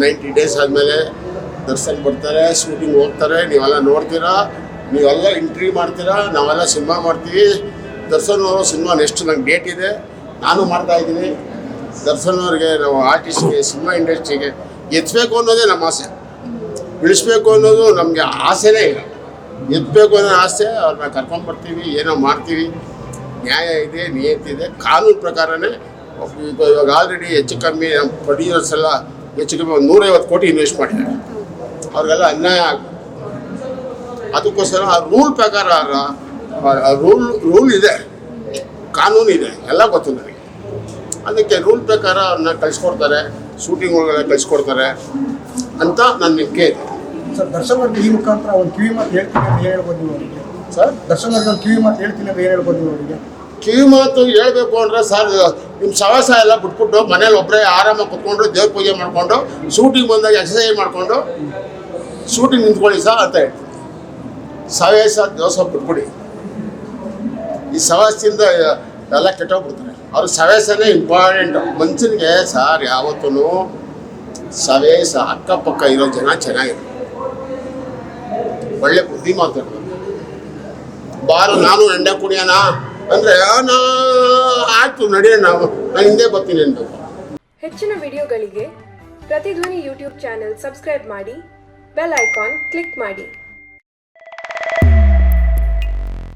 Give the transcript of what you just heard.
Ninety days ಆದಮೇಲೆ ದರ್ಶನ್ ಬರ್ತಾರೆ shooting ಹೋಗ್ತಾರೆ, ನೀವೆಲ್ಲ ನೋಡ್ತೀರಾ, ನೀವೆಲ್ಲ ಇಂಟ್ರಿ ಮಾಡ್ತೀರಾ, ನಾವೆಲ್ಲ ಸಿನಿಮಾ ಮಾಡ್ತೀವಿ. ದರ್ಶನ್ ಅವರು ಸಿನಿಮಾ ನೆಕ್ಸ್ಟ್ ನಂಗೆ ಡೇಟ್ ಇದೆ. ನಾನು ಮಾಡ್ತಾ ಇದ್ದೀನಿ. ದರ್ಶನ್ ಅವ್ರಿಗೆ ನಾವು ಆರ್ಟಿಸ್ಟ್ಗೆ ಸಿನಿಮಾ ಇಂಡಸ್ಟ್ರಿಗೆ ಎತ್ತಬೇಕು ಅನ್ನೋದೇ ನಮ್ಮ ಆಸೆ. ಇಳಿಸ್ಬೇಕು ಅನ್ನೋದು ನಮಗೆ ಆಸೆನೇ ಇಲ್ಲ. ಎತ್ತಬೇಕು ಅನ್ನೋ ಆಸೆ, ಅವ್ರನ್ನ ಕರ್ಕೊಂಡು ಬರ್ತೀವಿ, ಏನೋ ಮಾಡ್ತೀವಿ. ನ್ಯಾಯ ಇದೆ, ನಿಯತ್ತಿದೆ, ಕಾನೂನು ಪ್ರಕಾರನೇ. ಇವಾಗ ಆಲ್ರೆಡಿ ಹೆಚ್ಚು ಕಮ್ಮಿ ನಮ್ಮ ಪ್ರೊಡ್ಯೂಸರ್ಸ್ ಎಲ್ಲ ಹೆಚ್ಚು ಕಮ್ಮಿ ಒಂದು ನೂರೈವತ್ತು ಕೋಟಿ ಇನ್ವೆಸ್ಟ್ ಮಾಡಿದ್ದಾರೆ. ಅವ್ರಿಗೆಲ್ಲ ಅನ್ಯಾಯ ಅದಕ್ಕೋಸ್ಕರ ಆ ರೂಲ್ ಪ್ರಕಾರ ರೂಲ್ ರೂಲ್ ಇದೆ. ಕಾನೂನು ಇದೆ. ಎಲ್ಲ ಗೊತ್ತು ನನಗೆ. ಅದಕ್ಕೆ ರೂಲ್ ಪ್ರಕಾರ ಅವ್ರನ್ನ ಕಳಿಸ್ಕೊಡ್ತಾರೆ ಶೂಟಿಂಗ್ ಒಳಗೆಲ್ಲ ಕಳಿಸ್ಕೊಡ್ತಾರೆ ಅಂತ ನನ್ನ ನಂಬಿಕೆ ಇದೆ. ಸರ್ ದರ್ಶನ್ ಅವ್ರಿಗೆ ಈ ಮುಖಾಂತರ ಒಂದು ಕಿವಿ ಮಾತು ಹೇಳ್ತೀನಿ ಅಂತ ಹೇಳ್ಬೋದು ನೀವು ಅವರಿಗೆ. ಸರ್? ದರ್ಶನ್ ಅವ್ರಿಗೆ ಒಂದು ಕಿವಿ ಮಾತು ಹೇಳ್ತೀನಿ ಅಂತ ಏನು ಹೇಳ್ಬೋದು ನೀವು ಅವರಿಗೆ. ಕಿವಿ ಮಾತು ಹೇಳಬೇಕು ಅಂದರೆ ಸರ್ ನಿಮ್ಮ ಸವಾಸ ಎಲ್ಲ ಬಿಟ್ಬಿಟ್ಟು ಮನೇಲಿ ಒಬ್ಬರೇ ಆರಾಮಾಗಿ ಕುತ್ಕೊಂಡು ದೇವ್ರ ಪೂಜೆ ಮಾಡಿಕೊಂಡು ಶೂಟಿಂಗ್ ಬಂದಾಗ ಎಕ್ಸಸೈಸ್ ಮಾಡಿಕೊಂಡು ಶೂಟಿಂಗ್ ನಿಂತ್ಕೊಳ್ಳಿ ಸಹ ಅಂತ ಹೇಳ್ತೀನಿ. ಸವಾಸ, ದೋಸ ಬಿಟ್ಬಿಡಿ. ಈ ಸವಾಸದಿಂದ ಎಲ್ಲ ಕೆಟ್ಟೋಗ್ಬಿಡ್ತಾರೆ. ಅವ್ರ ಸವೇಸನೇ ಇಂಪಾರ್ಟೆಂಟ್ ಮನುಷ್ಯನಿಗೆ ಸಾರ್ ಯಾವತ್ತೂ ಸವೇಸ ಅಕ್ಕಪಕ್ಕ ಇರೋ ಜನ ಚೆನ್ನಾಗಿರ್ಬೇಕು ಒಳ್ಳೆ ಬುದ್ಧಿ ಮಾತಾಡ್ತಾರೆ ಬಾರು, ನಾನು ಎಂಡೆ ಕುಡಿಯೋಣ ಅಂದರೆ ನಾ ಆಯ್ತು ನಡೆಯೋಣ ನಾವು ನಾನು ಹಿಂದೆ ಬರ್ತೀನಿ ಅಂತ ಹೆಚ್ಚಿನ ವಿಡಿಯೋಗಳಿಗೆ ಪ್ರತಿಧ್ವನಿ ಯೂಟ್ಯೂಬ್ ಚಾನೆಲ್ ಸಬ್ಸ್ಕ್ರೈಬ್ ಮಾಡಿ, ಬೆಲ್ ಐಕಾನ್ ಕ್ಲಿಕ್ ಮಾಡಿ.